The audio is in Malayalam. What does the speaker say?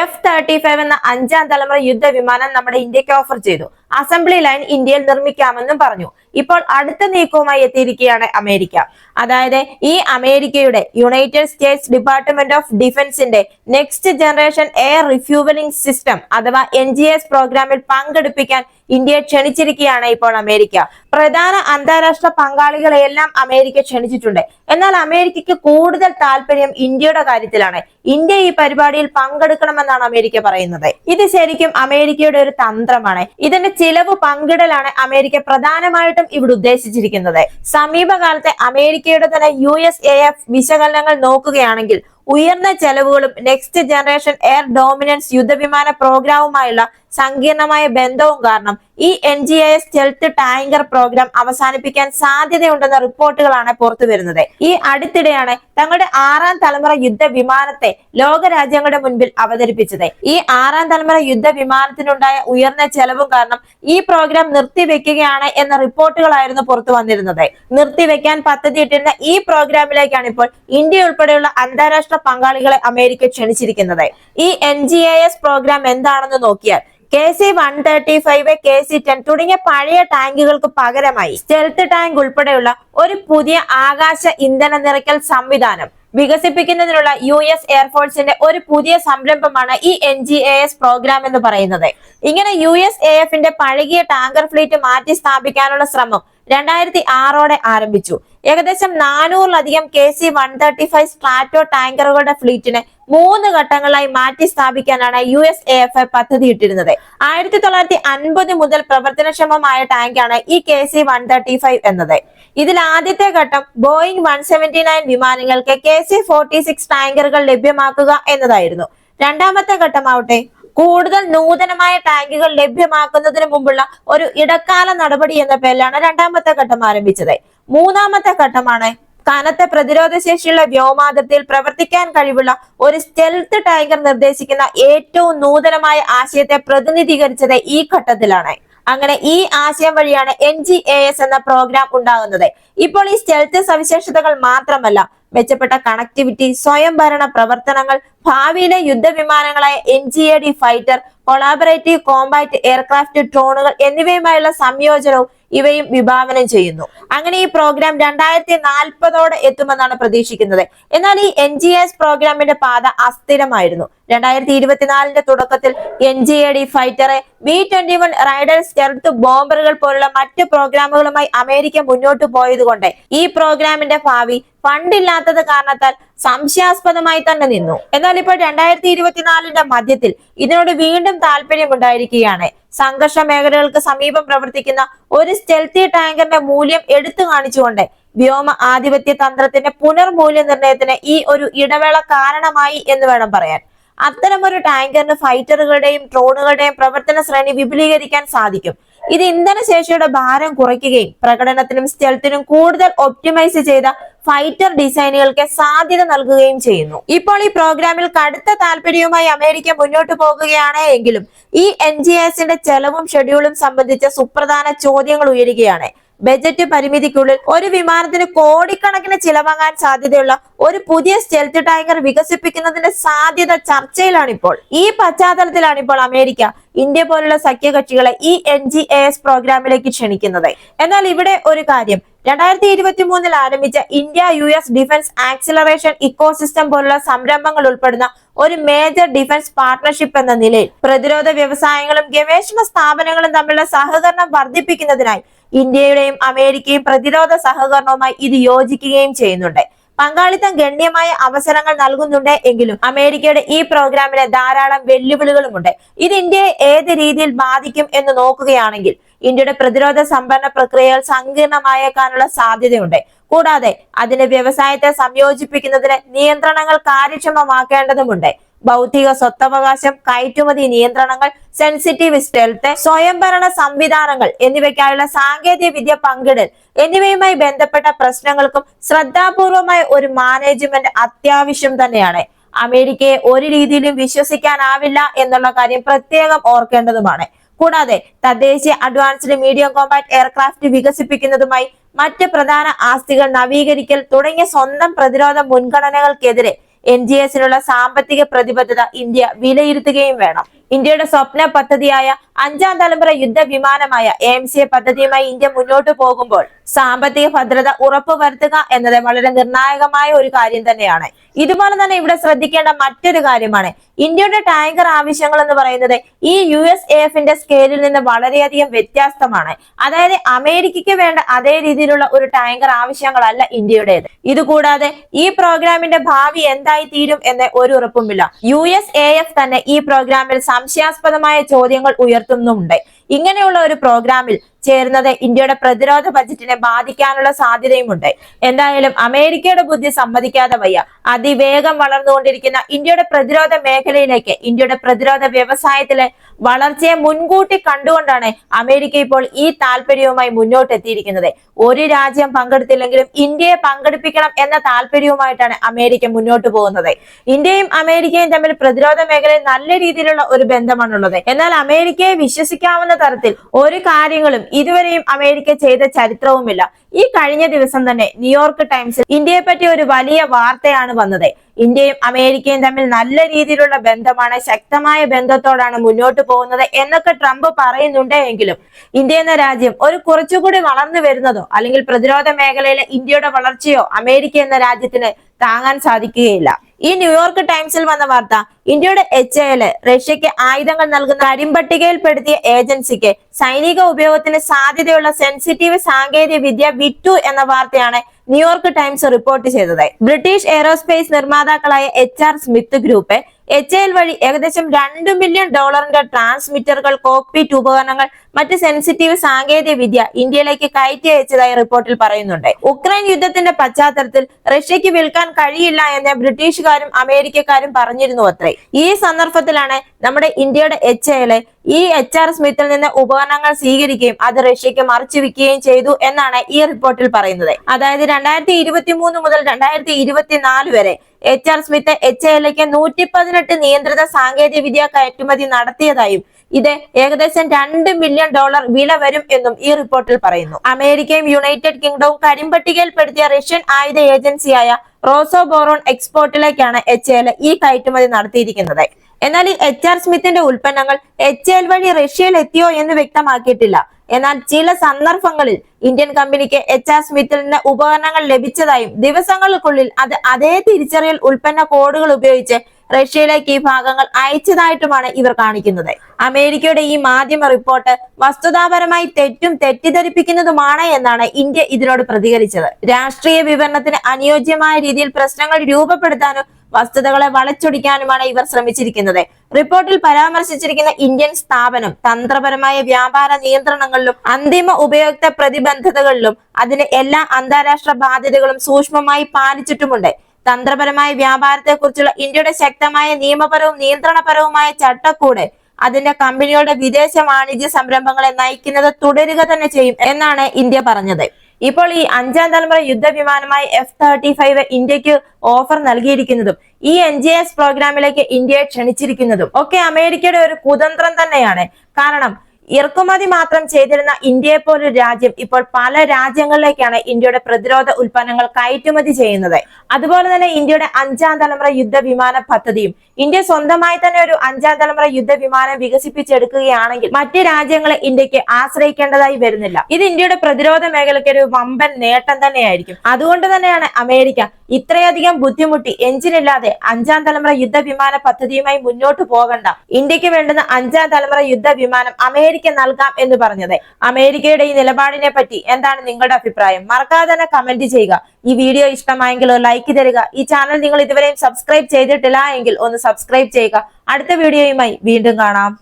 എഫ് തേർട്ടി ഫൈവ് എന്ന അഞ്ചാം തലമുറ യുദ്ധവിമാനം നമ്മുടെ ഇന്ത്യയ്ക്ക് ഓഫർ ചെയ്തു. അസംബ്ലി ലൈൻ ഇന്ത്യയിൽ നിർമ്മിക്കാമെന്നും പറഞ്ഞു. ഇപ്പോൾ അടുത്ത നീക്കവുമായി എത്തിയിരിക്കുകയാണ് അമേരിക്ക. അതായത് ഈ അമേരിക്കയുടെ United States department of ഡിഫൻസിന്റെ next generation air refuelling system അഥവാ എൻ പ്രോഗ്രാമിൽ പങ്കെടുപ്പിക്കാൻ ഇന്ത്യയെ ക്ഷണിച്ചിരിക്കുകയാണ് ഇപ്പോൾ അമേരിക്ക. പ്രധാന അന്താരാഷ്ട്ര പങ്കാളികളെയെല്ലാം അമേരിക്ക ക്ഷണിച്ചിട്ടുണ്ട്. എന്നാൽ അമേരിക്കയ്ക്ക് കൂടുതൽ താല്പര്യം ഇന്ത്യയുടെ കാര്യത്തിലാണ്. ഇന്ത്യ ഈ പരിപാടിയിൽ പങ്കെടുക്കണമെന്നാണ് അമേരിക്ക പറയുന്നത്. ഇത് ശരിക്കും അമേരിക്കയുടെ ഒരു തന്ത്രമാണ്. ഇതിന്റെ ചിലവ് പങ്കിടലാണ് അമേരിക്ക പ്രധാനമായിട്ടും ഇവിടെ ഉദ്ദേശിച്ചിരിക്കുന്നത്. സമീപകാലത്തെ അമേരിക്കയുടെ തന്നെ യു എസ് എ എഫ് വിശകലനങ്ങൾ നോക്കുകയാണെങ്കിൽ ഉയർന്ന ചെലവുകളും നെക്സ്റ്റ് ജനറേഷൻ എയർ ഡോമിനൻസ് യുദ്ധവിമാന പ്രോഗ്രാമുമായുള്ള സങ്കീർണമായ ബന്ധവും കാരണം ഈ N G I S health tanker programme അവസാനിപ്പിക്കാൻ സാധ്യതയുണ്ടെന്ന റിപ്പോർട്ടുകളാണ് പുറത്തു വരുന്നത്. ഈ അടുത്തിടെയാണ് തങ്ങളുടെ ആറാം തലമുറ യുദ്ധ വിമാനത്തെ ലോക രാജ്യങ്ങളുടെ മുൻപിൽ അവതരിപ്പിച്ചത്. ഈ ആറാം തലമുറ യുദ്ധ വിമാനത്തിനുണ്ടായ ഉയർന്ന ചെലവും കാരണം ഈ പ്രോഗ്രാം നിർത്തിവെക്കുകയാണ് എന്ന റിപ്പോർട്ടുകളായിരുന്നു പുറത്തു വന്നിരുന്നത്. നിർത്തിവെക്കാൻ പദ്ധതിയിട്ടിരുന്ന ഈ പ്രോഗ്രാമിലേക്കാണ് ഇപ്പോൾ ഇന്ത്യ ഉൾപ്പെടെയുള്ള അന്താരാഷ്ട്ര പങ്കാളികളെ അമേരിക്ക ക്ഷണിച്ചിരിക്കുന്നത്. ഈ എൻ പ്രോഗ്രാം എന്താണെന്ന് നോക്കിയാൽ K C one thirty five K C ten തുടങ്ങിയ പഴയ ടാങ്കുകൾക്ക് പകരമായി സ്റ്റെൽത്ത് ടാങ്ക് ഉൾപ്പെടെയുള്ള ഒരു പുതിയ ആകാശ ഇന്ധന നിറയ്ക്കൽ സംവിധാനം വികസിപ്പിക്കുന്നതിനുള്ള യു എസ് എയർഫോഴ്സിന്റെ ഒരു പുതിയ സംരംഭമാണ് ഈ N G A S programme എന്ന് പറയുന്നത്. ഇങ്ങനെ യു എസ് എ എഫിന്റെ പഴകിയ ടാങ്കർ ഫ്ലീറ്റ് മാറ്റി സ്ഥാപിക്കാനുള്ള ശ്രമം രണ്ടായിരത്തി ആറോടെ ആരംഭിച്ചു. ഏകദേശം നാനൂറിലധികം K C one thirty five സ്ട്രാറ്റോ ടാങ്കറുകളുടെ ഫ്ലീറ്റിനെ മൂന്ന് ഘട്ടങ്ങളായി മാറ്റി സ്ഥാപിക്കാനാണ് യു എസ് എ എഫ് പദ്ധതിയിട്ടിരുന്നത് ആയിരത്തി തൊള്ളായിരത്തി അൻപത് മുതൽ പ്രവർത്തനക്ഷമമായ ടാങ്കാണ് ഈ K C one thirty five എന്നത്. ഇതിൽ ആദ്യത്തെ ഘട്ടം ബോയിങ് വൺ സെവന്റി നയൻ വിമാനങ്ങൾക്ക് കെ സി ഫോർട്ടി സിക്സ് ടാങ്കറുകൾ ലഭ്യമാക്കുക എന്നതായിരുന്നു. രണ്ടാമത്തെ ഘട്ടമാവട്ടെ കൂടുതൽ നൂതനമായ ടാങ്കുകൾ ലഭ്യമാക്കുന്നതിന് മുമ്പുള്ള ഒരു ഇടക്കാല നടപടി എന്ന പേരിലാണ് രണ്ടാമത്തെ ഘട്ടം ആരംഭിച്ചത്. മൂന്നാമത്തെ ഘട്ടമാണ് കനത്ത പ്രതിരോധ ശേഷിയുള്ള വ്യോമാതിർത്തിയിൽ പ്രവർത്തിക്കാൻ കഴിവുള്ള ഒരു സ്റ്റെൽത്ത് ടാങ്കർ നിർദ്ദേശിക്കുന്ന ഏറ്റവും നൂതനമായ ആശയത്തെ പ്രതിനിധീകരിച്ചത് ഈ ഘട്ടത്തിലാണ്. അങ്ങനെ ഈ ആശയം വഴിയാണ് എൻ എന്ന പ്രോഗ്രാം ഉണ്ടാകുന്നത്. ഇപ്പോൾ ഈ സ്റ്റെൽത്ത് സവിശേഷതകൾ മാത്രമല്ല മെച്ചപ്പെട്ട കണക്ടിവിറ്റി സ്വയംഭരണ പ്രവർത്തനങ്ങൾ ഭാവിയിലെ യുദ്ധവിമാനങ്ങളായ N G A D fighter collaborative compact aircraft ഡ്രോണുകൾ എന്നിവയുമായുള്ള സംയോജനവും ഇവയും വിഭാവനം ചെയ്യുന്നു. അങ്ങനെ ഈ പ്രോഗ്രാം രണ്ടായിരത്തി നാൽപ്പതോടെ എത്തുമെന്നാണ് പ്രതീക്ഷിക്കുന്നത്. എന്നാൽ ഈ എൻ പ്രോഗ്രാമിന്റെ പാത അസ്ഥിരമായിരുന്നു. രണ്ടായിരത്തി ഇരുപത്തിനാലിന്റെ തുടക്കത്തിൽ N G A D ഫൈറ്ററെ B twenty one Raider stealth ബോംബറുകൾ പോലുള്ള മറ്റ് പ്രോഗ്രാമുകളുമായി അമേരിക്ക മുന്നോട്ട് പോയതുകൊണ്ട് ഈ പ്രോഗ്രാമിന്റെ ഭാവി ഫണ്ടില്ലാത്തത് കാരണത്താൽ സംശയാസ്പദമായി തന്നെ നിന്നു. എന്നാൽ ഇപ്പോൾ രണ്ടായിരത്തി ഇരുപത്തിനാലിന്റെ മധ്യത്തിൽ ഇതിനോട് വീണ്ടും താല്പര്യമുണ്ടായിരിക്കുകയാണ്. സംഘർഷ മേഖലകൾക്ക് സമീപം പ്രവർത്തിക്കുന്ന ഒരു സ്റ്റെൽത്തി ടാങ്കറിന്റെ മൂല്യം എടുത്തു കാണിച്ചുകൊണ്ട് വ്യോമ ആധിപത്യ തന്ത്രത്തിന്റെ പുനർമൂല്യനിർണയത്തിന് ഈ ഒരു ഇടവേള കാരണമായി എന്ന് വേണം പറയാൻ. അത്തരമൊരു ടാങ്കറിന് ഫൈറ്ററുകളുടെയും ഡ്രോണുകളുടെയും പ്രവർത്തന ശ്രേണി വിപുലീകരിക്കാൻ സാധിക്കും. ഇത് ഇന്ധനശേഷിയുടെ ഭാരം കുറയ്ക്കുകയും പ്രകടനത്തിനും സ്റ്റെൽത്തിനും കൂടുതൽ ഒപ്റ്റിമൈസ് ചെയ്ത ഫൈറ്റർ ഡിസൈനുകൾക്ക് സാധ്യത നൽകുകയും ചെയ്യുന്നു. ഇപ്പോൾ ഈ പ്രോഗ്രാമിൽ കടുത്ത താല്പര്യവുമായി അമേരിക്ക മുന്നോട്ട് പോകുകയാണ് എങ്കിലും ഈ എൻ ജി എസിന്റെ ചെലവും ഷെഡ്യൂളും സംബന്ധിച്ച സുപ്രധാന ചോദ്യങ്ങൾ ഉയരുകയാണ്. ബജറ്റ് പരിമിതിക്കുള്ളിൽ ഒരു വിമാനത്തിന് കോടിക്കണക്കിന് ചിലവാങ്ങാൻ സാധ്യതയുള്ള ഒരു പുതിയ സ്റ്റെൽത്ത് ടാങ്കർ വികസിപ്പിക്കുന്നതിന്റെ സാധ്യത ചർച്ചയിലാണ് ഇപ്പോൾ ഈ പശ്ചാത്തലത്തിലാണ് ഇപ്പോൾ അമേരിക്ക ഇന്ത്യ പോലുള്ള സഖ്യകക്ഷികളെ ഈ എൻ ജി എ എസ് പ്രോഗ്രാമിലേക്ക് ക്ഷണിക്കുന്നത്. എന്നാൽ ഇവിടെ ഒരു കാര്യം രണ്ടായിരത്തി ഇരുപത്തി മൂന്നിൽ ആരംഭിച്ച India U S defence acceleration ecosystem പോലുള്ള സംരംഭങ്ങൾ ഉൾപ്പെടുന്ന ഒരു മേജർ ഡിഫൻസ് പാർട്ണർഷിപ്പ് എന്ന നിലയിൽ പ്രതിരോധ വ്യവസായങ്ങളും ഗവേഷണ സ്ഥാപനങ്ങളും തമ്മിലുള്ള സഹകരണം വർദ്ധിപ്പിക്കുന്നതിനായി ഇന്ത്യയുടെയും അമേരിക്കയും പ്രതിരോധ സഹകരണവുമായി ഇത് യോജിക്കുകയും ചെയ്യുന്നുണ്ട്. പങ്കാളിത്തം ഗണ്യമായ അവസരങ്ങൾ നൽകുന്നുണ്ട് എങ്കിലും അമേരിക്കയുടെ ഈ പ്രോഗ്രാമിന് ധാരാളം വെല്ലുവിളികളുമുണ്ട്. ഇത് ഇന്ത്യയെ ഏത് രീതിയിൽ ബാധിക്കും എന്ന് നോക്കുകയാണെങ്കിൽ ഇന്ത്യയുടെ പ്രതിരോധ സംഭരണ പ്രക്രിയകൾ സങ്കീർണമായേക്കാനുള്ള സാധ്യതയുണ്ട്. കൂടാതെ അതിന്റെ വ്യവസായത്തെ സംയോജിപ്പിക്കുന്നതിന് നിയന്ത്രണങ്ങൾ കാര്യക്ഷമമാക്കേണ്ടതുണ്ട് ബൗദ്ധിക സ്വത്തവകാശം കയറ്റുമതി നിയന്ത്രണങ്ങൾ സെൻസിറ്റീവ് സ്റ്റെൽത്ത് സ്വയംഭരണ സംവിധാനങ്ങൾ എന്നിവയ്ക്കായുള്ള സാങ്കേതിക വിദ്യ പങ്കിടൽ എന്നിവയുമായി ബന്ധപ്പെട്ട പ്രശ്നങ്ങൾക്കും ശ്രദ്ധാപൂർവമായ ഒരു മാനേജ്മെന്റ് അത്യാവശ്യം തന്നെയാണ്. അമേരിക്കയെ ഒരു രീതിയിലും വിശ്വസിക്കാനാവില്ല എന്നുള്ള കാര്യം പ്രത്യേകം ഓർക്കേണ്ടതുമാണ്. കൂടാതെ തദ്ദേശീയ അഡ്വാൻസ്ഡ് മീഡിയം കോമ്പാക്ട് എയർക്രാഫ്റ്റ് വികസിപ്പിക്കുന്നതുമായി മറ്റ് പ്രധാന ആസ്തികൾ നവീകരിക്കൽ തുടങ്ങിയ സ്വന്തം പ്രതിരോധ മുൻഗണനകൾക്കെതിരെ എൻ ജി എസിനുള്ള സാമ്പത്തിക പ്രതിബദ്ധത ഇന്ത്യ വിലയിരുത്തുകയും വേണം. ഇന്ത്യയുടെ സ്വപ്ന പദ്ധതിയായ അഞ്ചാം തലമുറ യുദ്ധ വിമാനമായ എം സി എ പദ്ധതിയുമായി ഇന്ത്യ മുന്നോട്ട് പോകുമ്പോൾ സാമ്പത്തിക ഭദ്രത ഉറപ്പുവരുത്തുക എന്നത് വളരെ നിർണായകമായ ഒരു കാര്യം തന്നെയാണ്. ഇതുപോലെ തന്നെ ഇവിടെ ശ്രദ്ധിക്കേണ്ട മറ്റൊരു കാര്യമാണ്. ഇന്ത്യയുടെ ടാങ്കർ ആവശ്യങ്ങൾ എന്ന് പറയുന്നത് ഈ യു എസ് എഫിന്റെ സ്കെയിലിൽ നിന്ന് വളരെയധികം വ്യത്യസ്തമാണ് അതായത് അമേരിക്കയ്ക്ക് വേണ്ട അതേ രീതിയിലുള്ള ഒരു ടാങ്കർ ആവശ്യങ്ങളല്ല ഇന്ത്യയുടേത്. ഇതുകൂടാതെ ഈ പ്രോഗ്രാമിന്റെ ഭാവി എന്തായി തീരും എന്ന് ഒരു ഉറപ്പുമില്ല. യു എസ് എ എഫ് തന്നെ ഈ പ്രോഗ്രാമിൽ സംശയാസ്പദമായ ചോദ്യങ്ങൾ ഉയർത്തുന്നുമുണ്ട്. ഇങ്ങനെയുള്ള ഒരു പ്രോഗ്രാമിൽ ചേരുന്നത് ഇന്ത്യയുടെ പ്രതിരോധ ബജറ്റിനെ ബാധിക്കാനുള്ള സാധ്യതയുമുണ്ട്. എന്തായാലും അമേരിക്കയുടെ ബുദ്ധി സമ്മതിക്കാതെ വയ്യ. അതിവേഗം വളർന്നുകൊണ്ടിരിക്കുന്ന ഇന്ത്യയുടെ പ്രതിരോധ മേഖലയിലേക്ക് ഇന്ത്യയുടെ പ്രതിരോധ വ്യവസായത്തിലെ വളർച്ചയെ മുൻകൂട്ടി കണ്ടുകൊണ്ടാണ് അമേരിക്ക ഇപ്പോൾ ഈ താല്പര്യവുമായി മുന്നോട്ടെത്തിയിരിക്കുന്നത്. ഒരു രാജ്യം പങ്കെടുത്തില്ലെങ്കിലും ഇന്ത്യയെ പങ്കെടുപ്പിക്കണം എന്ന താല്പര്യവുമായിട്ടാണ് അമേരിക്ക മുന്നോട്ട് പോകുന്നത്. ഇന്ത്യയും അമേരിക്കയും തമ്മിൽ പ്രതിരോധ മേഖലയിൽ നല്ല രീതിയിലുള്ള ഒരു ബന്ധമാണുള്ളത്. എന്നാൽ അമേരിക്കയെ വിശ്വസിക്കാവുന്ന തരത്തിൽ ഒരു കാര്യങ്ങളും ഇതുവരെയും അമേരിക്ക ചെയ്ത ചരിത്രവുമില്ല. ഈ കഴിഞ്ഞ ദിവസം തന്നെ ന്യൂയോർക്ക് ടൈംസിൽ ഇന്ത്യയെ പറ്റി ഒരു വലിയ വാർത്തയാണ് വന്നത്. ഇന്ത്യയും അമേരിക്കയും തമ്മിൽ നല്ല രീതിയിലുള്ള ബന്ധമാണ് ശക്തമായ ബന്ധത്തോടാണ് മുന്നോട്ട് പോകുന്നത് എന്നൊക്കെ ട്രംപ് പറയുന്നുണ്ട് എങ്കിലും ഇന്ത്യ എന്ന രാജ്യം ഒരു കുറച്ചുകൂടി വളർന്നു വരുന്നതോ അല്ലെങ്കിൽ പ്രതിരോധ മേഖലയിലെ ഇന്ത്യയുടെ വളർച്ചയോ അമേരിക്ക എന്ന രാജ്യത്തിന് താങ്ങാൻ സാധിക്കുകയില്ല. ഈ ന്യൂയോർക്ക് ടൈംസിൽ വന്ന വാർത്ത ഇന്ത്യയുടെ എച്ച് എൽ റഷ്യക്ക് ആയുധങ്ങൾ നൽകുന്ന കരിമ്പട്ടികയിൽപ്പെടുത്തിയ ഏജൻസിക്ക് സൈനിക ഉപയോഗത്തിന് സാധ്യതയുള്ള സെൻസിറ്റീവ് സാങ്കേതിക വിദ്യ വിറ്റു എന്ന വാർത്തയാണ് ന്യൂയോർക്ക് ടൈംസ് റിപ്പോർട്ട് ചെയ്തത് British aerospace നിർമ്മാതാക്കളായ H R Smith group H L വഴി ഏകദേശം രണ്ട് മില്യൺ ഡോളറിന്റെ ട്രാൻസ്മിറ്ററുകൾ കോക്പിറ്റ് ഉപകരണങ്ങൾ മറ്റ് സെൻസിറ്റീവ് സാങ്കേതിക വിദ്യ ഇന്ത്യയിലേക്ക് കയറ്റി അയച്ചതായി റിപ്പോർട്ടിൽ പറയുന്നുണ്ട്. ഉക്രൈൻ യുദ്ധത്തിന്റെ പശ്ചാത്തലത്തിൽ റഷ്യക്ക് വിൽക്കാൻ കഴിയില്ല എന്ന് ബ്രിട്ടീഷുകാരും അമേരിക്കക്കാരും പറഞ്ഞിരുന്നു അത്രേ. ഈ സന്ദർഭത്തിലാണ് നമ്മുടെ ഇന്ത്യയുടെ എച്ച് എൽ ഈ എച്ച് ആർ സ്മിത്തിൽ നിന്ന് ഉപകരണങ്ങൾ സ്വീകരിക്കുകയും അത് റഷ്യക്ക് മറിച്ചു വിൽക്കുകയും ചെയ്തു എന്നാണ് ഈ റിപ്പോർട്ടിൽ പറയുന്നത്. അതായത് രണ്ടായിരത്തി ഇരുപത്തി മൂന്ന് മുതൽ രണ്ടായിരത്തി ഇരുപത്തിനാല് വരെ എച്ച് ആർ സ്മിത്ത് എച്ച് എല്ലേക്ക് നൂറ്റി പതിനെട്ട് നിയന്ത്രിത സാങ്കേതിക വിദ്യ കയറ്റുമതി നടത്തിയതായും ഇത് ഏകദേശം രണ്ട് മില്യൺ ഡോളർ വില വരും എന്നും ഈ റിപ്പോർട്ടിൽ പറയുന്നു. അമേരിക്കയും യുണൈറ്റഡ് കിങ്ഡവും കരിമ്പട്ടികയിൽപ്പെടുത്തിയ റഷ്യൻ ആയുധ ഏജൻസിയായ റോസോ ബോറോൺ എക്സ്പോർട്ടിലേക്കാണ് എച്ച് എൽ ഈ കയറ്റുമതി നടത്തിയിരിക്കുന്നത്. എന്നാൽ ഈ എച്ച് ആർ സ്മിത്തിന്റെ ഉൽപ്പന്നങ്ങൾ എച്ച് എൽ വഴി റഷ്യയിൽ എത്തിയോ എന്ന് വ്യക്തമാക്കിയിട്ടില്ല. എന്നാൽ ചില സന്ദർഭങ്ങളിൽ ഇന്ത്യൻ കമ്പനിക്ക് എച്ച് ആർ സ്മിത്തിൽ നിന്ന് ഉപകരണങ്ങൾ ലഭിച്ചതായും ദിവസങ്ങൾക്കുള്ളിൽ അത് അതേ തിരിച്ചറിയൽ ഉൽപ്പന്ന കോഡുകൾ ഉപയോഗിച്ച് റഷ്യയിലേക്ക് ഈ ഭാഗങ്ങൾ അയച്ചതായിട്ടുമാണ് ഇവർ കാണിക്കുന്നത്. അമേരിക്കയുടെ ഈ മാധ്യമ റിപ്പോർട്ട് വസ്തുതാപരമായി തെറ്റും തെറ്റിദ്ധരിപ്പിക്കുന്നതുമാണ് എന്നാണ് ഇന്ത്യ ഇതിനോട് പ്രതികരിച്ചത്. രാഷ്ട്രീയ വിവരണത്തിന് അനുയോജ്യമായ രീതിയിൽ പ്രശ്നങ്ങൾ രൂപപ്പെടുത്താനും വസ്തുതകളെ വളച്ചൊടിക്കാനുമാണ് ഇവർ ശ്രമിച്ചിരിക്കുന്നത്. റിപ്പോർട്ടിൽ പരാമർശിച്ചിരിക്കുന്ന ഇന്ത്യൻ സ്ഥാപനം തന്ത്രപരമായ വ്യാപാര നിയന്ത്രണങ്ങളിലും അന്തിമ ഉപയോക്ത പ്രതിബദ്ധതകളിലും അതിന് എല്ലാ അന്താരാഷ്ട്ര ബാധ്യതകളും സൂക്ഷ്മമായി പാലിച്ചിട്ടുമുണ്ട്. തന്ത്രപരമായ വ്യാപാരത്തെക്കുറിച്ചുള്ള ഇന്ത്യയുടെ ശക്തമായ നിയമപരവും നിയന്ത്രണപരവുമായ ചട്ടക്കൂട് അതിന്റെ കമ്പനികളുടെ വിദേശ വാണിജ്യ സംരംഭങ്ങളെ നയിക്കുന്നത് തുടരുക തന്നെ ചെയ്യും എന്നാണ് ഇന്ത്യ പറഞ്ഞത്. ഇപ്പോൾ ഈ അഞ്ചാം തലമുറ യുദ്ധവിമാനമായി എഫ് തേർട്ടി ഫൈവ് ഇന്ത്യയ്ക്ക് ഓഫർ നൽകിയിരിക്കുന്നതും ഈ എൻ ജി എസ് പ്രോഗ്രാമിലേക്ക് ഇന്ത്യയെ ക്ഷണിച്ചിരിക്കുന്നതും ഒക്കെ അമേരിക്കയുടെ ഒരു കുതന്ത്രം തന്നെയാണ്. കാരണം ഇറക്കുമതി മാത്രം ചെയ്തിരുന്ന ഇന്ത്യയെ പോലൊരു രാജ്യം ഇപ്പോൾ പല രാജ്യങ്ങളിലേക്കാണ് ഇന്ത്യയുടെ പ്രതിരോധ ഉൽപ്പന്നങ്ങൾ കയറ്റുമതി ചെയ്യുന്നത്. അതുപോലെ തന്നെ ഇന്ത്യയുടെ അഞ്ചാം തലമുറ യുദ്ധ വിമാന പദ്ധതിയും ഇന്ത്യ സ്വന്തമായി തന്നെ ഒരു അഞ്ചാം തലമുറ യുദ്ധ വിമാനം വികസിപ്പിച്ചെടുക്കുകയാണെങ്കിൽ മറ്റ് രാജ്യങ്ങളെ ഇന്ത്യയ്ക്ക് ആശ്രയിക്കേണ്ടതായി വരുന്നില്ല. ഇത് ഇന്ത്യയുടെ പ്രതിരോധ മേഖലയ്ക്ക് ഒരു വമ്പൻ നേട്ടം തന്നെയായിരിക്കും. അതുകൊണ്ട് തന്നെയാണ് അമേരിക്ക ഇത്രയധികം ബുദ്ധിമുട്ടി എഞ്ചിനില്ലാതെ അഞ്ചാം തലമുറ യുദ്ധ വിമാന പദ്ധതിയുമായി മുന്നോട്ട് പോകണ്ട. ഇന്ത്യയ്ക്ക് വേണ്ടുന്ന അഞ്ചാം തലമുറ യുദ്ധവിമാനം അമേരിക്ക നൽകാം എന്ന് പറഞ്ഞത്. അമേരിക്കയുടെ ഈ നിലപാടിനെ പറ്റി എന്താണ് നിങ്ങളുടെ അഭിപ്രായം? മറക്കാതെ തന്നെ കമന്റ് ചെയ്യുക. ഈ വീഡിയോ ഇഷ്ടമായെങ്കിൽ ലൈക്ക് തരിക. ഈ ചാനൽ നിങ്ങൾ ഇതുവരെയും സബ്സ്ക്രൈബ് ചെയ്തിട്ടില്ല എങ്കിൽ ഒന്ന് സബ്സ്ക്രൈബ് ചെയ്യുക. അടുത്ത വീഡിയോയുമായി വീണ്ടും കാണാം.